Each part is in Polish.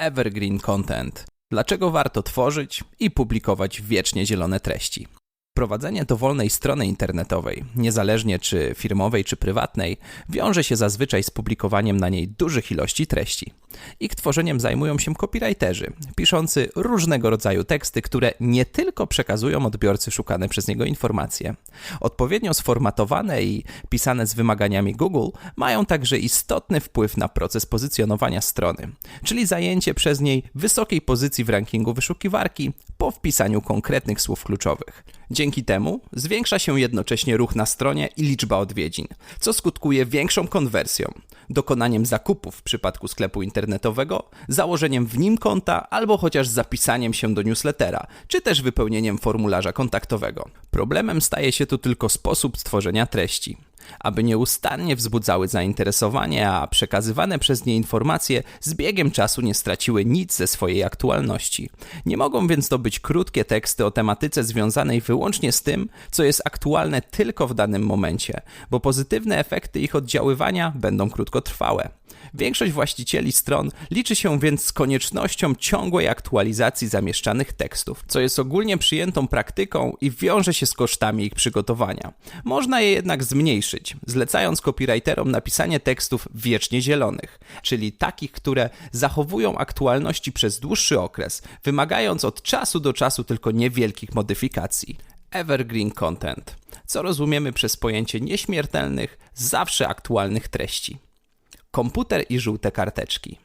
Evergreen Content. Dlaczego warto tworzyć i publikować wiecznie zielone treści? Prowadzenie dowolnej strony internetowej, niezależnie czy firmowej, czy prywatnej, wiąże się zazwyczaj z publikowaniem na niej dużych ilości treści. Ich tworzeniem zajmują się copywriterzy, piszący różnego rodzaju teksty, które nie tylko przekazują odbiorcy szukane przez niego informacje. Odpowiednio sformatowane i pisane z wymaganiami Google mają także istotny wpływ na proces pozycjonowania strony, czyli zajęcie przez niej wysokiej pozycji w rankingu wyszukiwarki po wpisaniu konkretnych słów kluczowych. Dzięki temu zwiększa się jednocześnie ruch na stronie i liczba odwiedzin, co skutkuje większą konwersją, dokonaniem zakupów w przypadku sklepu internetowego, założeniem w nim konta albo chociaż zapisaniem się do newslettera, czy też wypełnieniem formularza kontaktowego. Problemem staje się tu tylko sposób stworzenia treści aby nieustannie wzbudzały zainteresowanie, a przekazywane przez nie informacje z biegiem czasu nie straciły nic ze swojej aktualności. Nie mogą więc to być krótkie teksty o tematyce związanej wyłącznie z tym, co jest aktualne tylko w danym momencie, bo pozytywne efekty ich oddziaływania będą krótkotrwałe. Większość właścicieli stron liczy się więc z koniecznością ciągłej aktualizacji zamieszczanych tekstów, co jest ogólnie przyjętą praktyką i wiąże się z kosztami ich przygotowania. Można je jednak zmniejszyć, zlecając copywriterom napisanie tekstów wiecznie zielonych, czyli takich, które zachowują aktualności przez dłuższy okres, wymagając od czasu do czasu tylko niewielkich modyfikacji. Evergreen content, co rozumiemy przez pojęcie nieśmiertelnych, zawsze aktualnych treści komputer i żółte karteczki.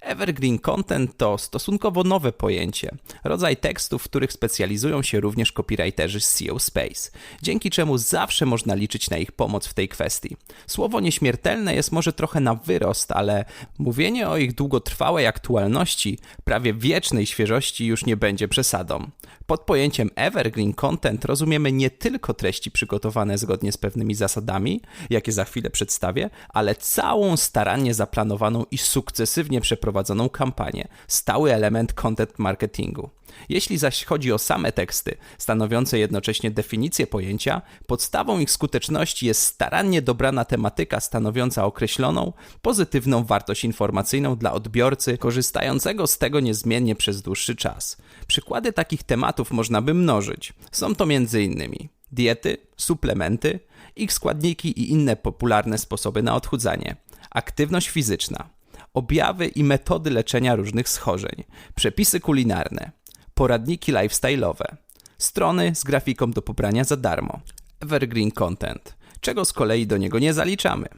Evergreen Content to stosunkowo nowe pojęcie, rodzaj tekstów, w których specjalizują się również copywriterzy z SEO Space, dzięki czemu zawsze można liczyć na ich pomoc w tej kwestii. Słowo nieśmiertelne jest może trochę na wyrost, ale mówienie o ich długotrwałej aktualności, prawie wiecznej świeżości już nie będzie przesadą. Pod pojęciem evergreen content rozumiemy nie tylko treści przygotowane zgodnie z pewnymi zasadami, jakie za chwilę przedstawię, ale całą starannie zaplanowaną i sukcesywnie przeprowadzoną kampanię, stały element content marketingu. Jeśli zaś chodzi o same teksty, stanowiące jednocześnie definicję pojęcia, podstawą ich skuteczności jest starannie dobrana tematyka stanowiąca określoną, pozytywną wartość informacyjną dla odbiorcy korzystającego z tego niezmiennie przez dłuższy czas. Przykłady takich tematów można by mnożyć. Są to m.in. diety, suplementy, ich składniki i inne popularne sposoby na odchudzanie, aktywność fizyczna, objawy i metody leczenia różnych schorzeń, przepisy kulinarne, poradniki lifestyle'owe, strony z grafiką do pobrania za darmo, evergreen content, czego z kolei do niego nie zaliczamy.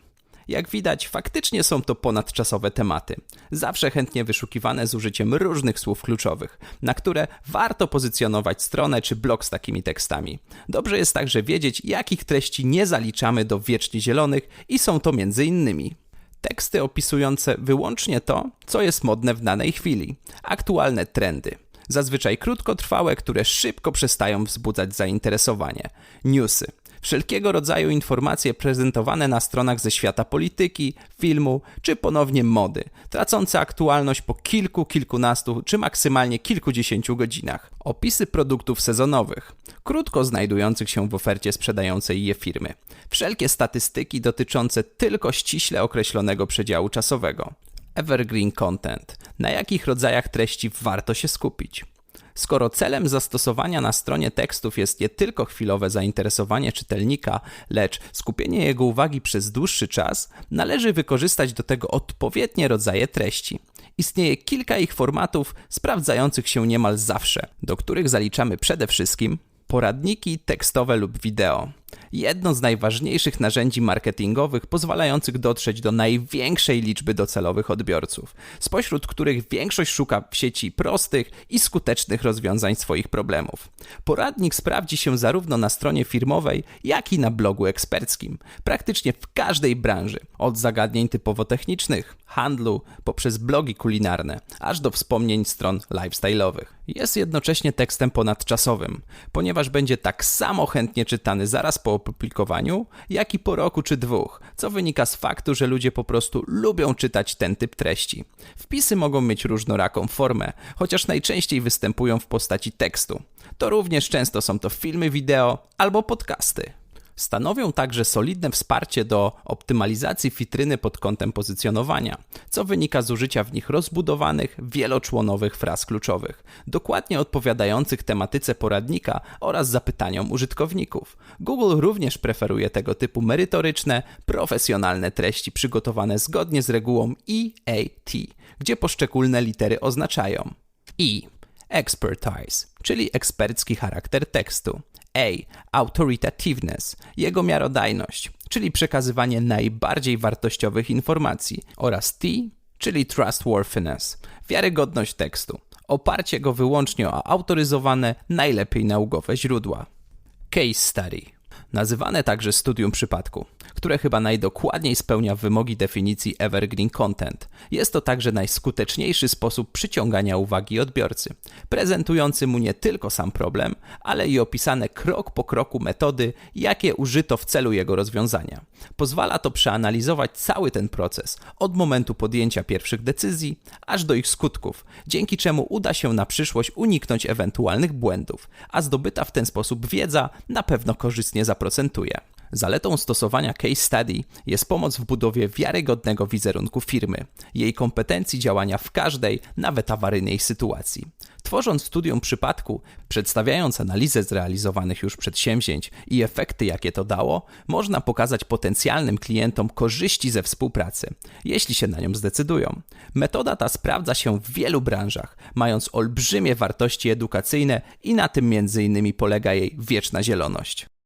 Jak widać, faktycznie są to ponadczasowe tematy, zawsze chętnie wyszukiwane z użyciem różnych słów kluczowych, na które warto pozycjonować stronę czy blog z takimi tekstami. Dobrze jest także wiedzieć, jakich treści nie zaliczamy do wiecznie zielonych i są to innymi teksty opisujące wyłącznie to, co jest modne w danej chwili, aktualne trendy, zazwyczaj krótkotrwałe, które szybko przestają wzbudzać zainteresowanie, newsy, wszelkiego rodzaju informacje prezentowane na stronach ze świata polityki, filmu czy ponownie mody, tracące aktualność po kilku, kilkunastu czy maksymalnie kilkudziesięciu godzinach. Opisy produktów sezonowych, krótko znajdujących się w ofercie sprzedającej je firmy. Wszelkie statystyki dotyczące tylko ściśle określonego przedziału czasowego. Evergreen content. Na jakich rodzajach treści warto się skupić? Skoro celem zastosowania na stronie tekstów jest nie tylko chwilowe zainteresowanie czytelnika, lecz skupienie jego uwagi przez dłuższy czas, należy wykorzystać do tego odpowiednie rodzaje treści. Istnieje kilka ich formatów sprawdzających się niemal zawsze, do których zaliczamy przede wszystkim poradniki tekstowe lub wideo jedno z najważniejszych narzędzi marketingowych pozwalających dotrzeć do największej liczby docelowych odbiorców, spośród których większość szuka w sieci prostych i skutecznych rozwiązań swoich problemów. Poradnik sprawdzi się zarówno na stronie firmowej, jak i na blogu eksperckim, praktycznie w każdej branży, od zagadnień typowo technicznych, handlu, poprzez blogi kulinarne, aż do wspomnień stron lifestyle'owych. Jest jednocześnie tekstem ponadczasowym, ponieważ będzie tak samo chętnie czytany zaraz po opublikowaniu, jak i po roku czy dwóch, co wynika z faktu, że ludzie po prostu lubią czytać ten typ treści. Wpisy mogą mieć różnoraką formę, chociaż najczęściej występują w postaci tekstu. To również często są to filmy wideo albo podcasty. Stanowią także solidne wsparcie do optymalizacji witryny pod kątem pozycjonowania, co wynika z użycia w nich rozbudowanych, wieloczłonowych fraz kluczowych, dokładnie odpowiadających tematyce poradnika oraz zapytaniom użytkowników. Google również preferuje tego typu merytoryczne, profesjonalne treści przygotowane zgodnie z regułą EAT, gdzie poszczególne litery oznaczają E. Expertise, czyli ekspercki charakter tekstu. A. Autoritativeness, jego miarodajność, czyli przekazywanie najbardziej wartościowych informacji. Oraz T, czyli trustworthiness, wiarygodność tekstu, oparcie go wyłącznie o autoryzowane, najlepiej naukowe źródła. Case study, nazywane także studium przypadku, które chyba najdokładniej spełnia wymogi definicji evergreen content. Jest to także najskuteczniejszy sposób przyciągania uwagi odbiorcy, prezentujący mu nie tylko sam problem, ale i opisane krok po kroku metody, jakie użyto w celu jego rozwiązania. Pozwala to przeanalizować cały ten proces, od momentu podjęcia pierwszych decyzji, aż do ich skutków, dzięki czemu uda się na przyszłość uniknąć ewentualnych błędów, a zdobyta w ten sposób wiedza na pewno korzystnie zaprocentuje. Zaletą stosowania case study jest pomoc w budowie wiarygodnego wizerunku firmy, jej kompetencji działania w każdej, nawet awaryjnej sytuacji. Tworząc studium przypadku, przedstawiając analizę zrealizowanych już przedsięwzięć i efekty, jakie to dało, można pokazać potencjalnym klientom korzyści ze współpracy, jeśli się na nią zdecydują. Metoda ta sprawdza się w wielu branżach, mając olbrzymie wartości edukacyjne i na tym między innymi polega jej wieczna zieloność.